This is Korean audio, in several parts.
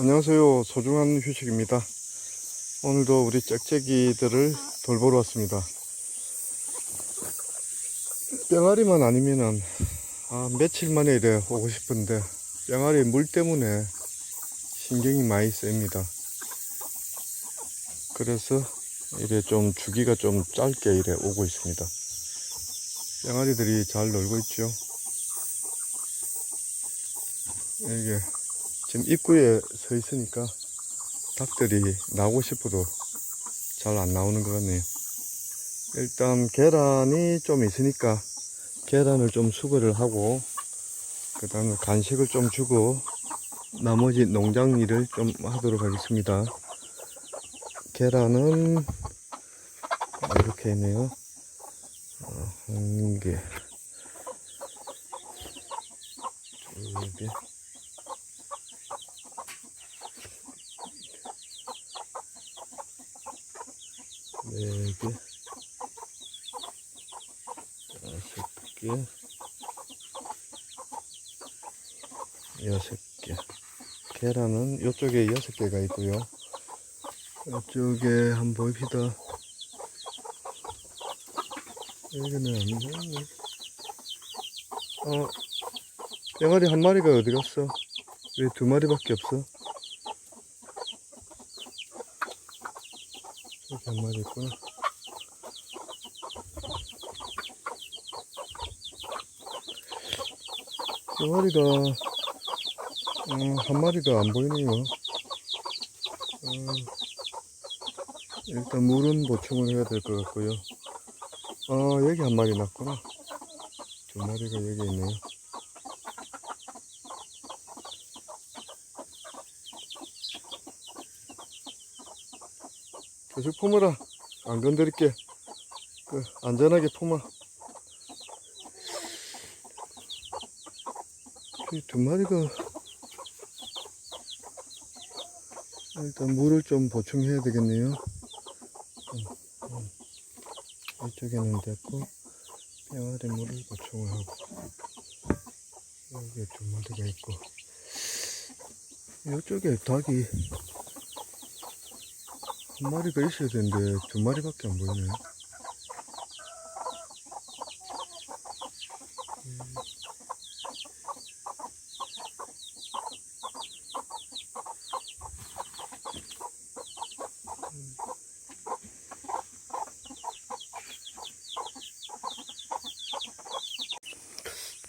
안녕하세요. 소중한 휴식입니다. 오늘도 우리 짹짹이들을 돌보러 왔습니다. 병아리만 아니면은, 아, 며칠 만에 이래 오고 싶은데, 병아리 물 때문에 신경이 많이 셉니다. 그래서 이래 좀 주기가 좀 짧게 이래 오고 있습니다. 병아리들이 잘 놀고 있죠. 이게 지금 입구에 서 있으니까 닭들이 나오고 싶어도 잘 안 나오는 것 같네요. 일단 계란이 좀 있으니까 계란을 좀 수거를 하고 그 다음에 간식을 좀 주고 나머지 농장 일을 좀 하도록 하겠습니다. 계란은 이렇게 있네요. 어, 한 개, 두 개, 네 개, 다섯 개, 여섯 개. 계란은 이쪽에 여섯 개가 있고요. 이쪽에 한번 봅시다. 여기는. 어, 병아리 한 마리가 어디 갔어? 왜 두 마리밖에 없어? 한 마리 있구나. 병아리가, 어, 한 마리가 안 보이네요. 어, 일단 물은 보충을 해야 될 것 같고요. 아, 여기 한 마리 났구나. 두 마리가 여기 있네요. 계속 품어라. 안 건드릴게. 그, 안전하게 품어. 이 두 마리가 일단 물을 좀 보충해야 되겠네요. 음, 음. 이쪽에는 됐고 병아리 물을 보충을 하고 여기에 두 마리가 있고 이쪽에 닭이 한 마리가 있어야 되는데 두 마리밖에 안 보이네. 음.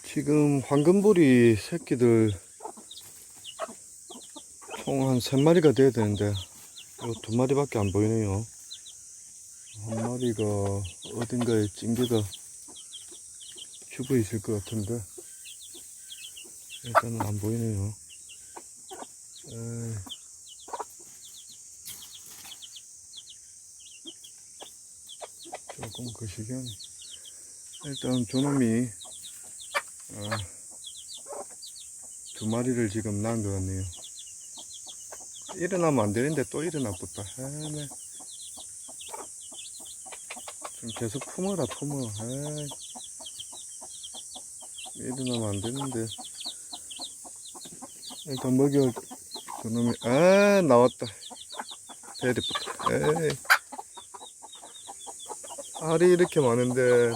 지금 황금보리 새끼들 총한세 마리가 돼야 되는데 요두 마리밖에 안 보이네요. 한 마리가 어딘가에 찡겨가 죽어 있을 것 같은데 일단은 안 보이네요. 에이. 조금 거시기하네. 일단 저놈이 아, 두 마리를 지금 낳은 것 같네요. 일어나면 안 되는데 또 일어나붙다. 헤매. 좀 계속 품어라, 품어. 에이. 일어나면 안 되는데. 일단 먹여, 그놈이, 아, 나왔다. 배리 붙다. 에이. 알이 이렇게 많은데,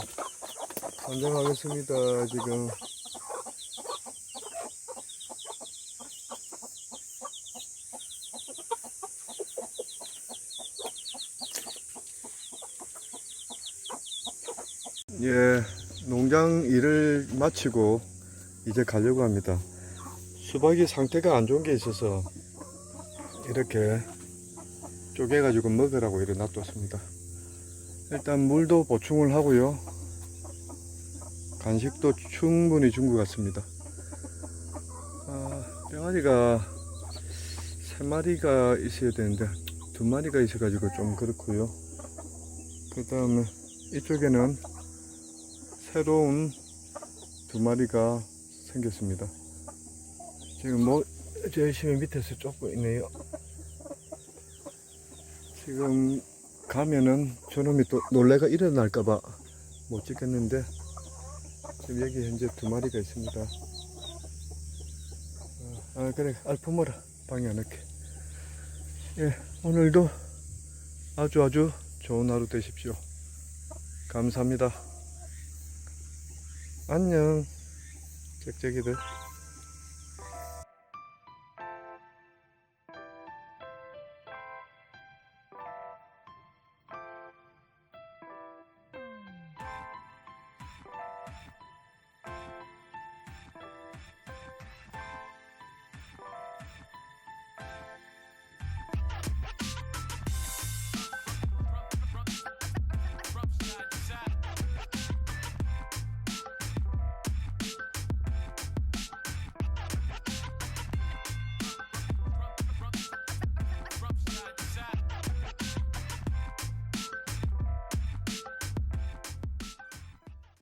선정하겠습니다, 지금. 예, 농장 일을 마치고 이제 가려고 합니다. 수박이 상태가 안 좋은 게 있어서 이렇게 쪼개가지고 먹으라고 이렇게 놔뒀습니다. 일단 물도 보충을 하고요. 간식도 충분히 준 것 같습니다. 아, 병아리가 세 마리가 있어야 되는데 두 마리가 있어가지고 좀 그렇고요. 그 다음에 이쪽에는 새로운 두 마리가 생겼습니다. 지금 뭐 열심히 밑에서 쫓고 있네요. 지금 가면은 저놈이 또 놀래가 일어날까봐 못 찍겠는데 지금 여기 현재 두 마리가 있습니다. 아, 아, 그래 알 품어라 방해 안 할게. 예, 오늘도 아주 아주 좋은 하루 되십시오. 감사합니다. 안녕, 짹짹이들.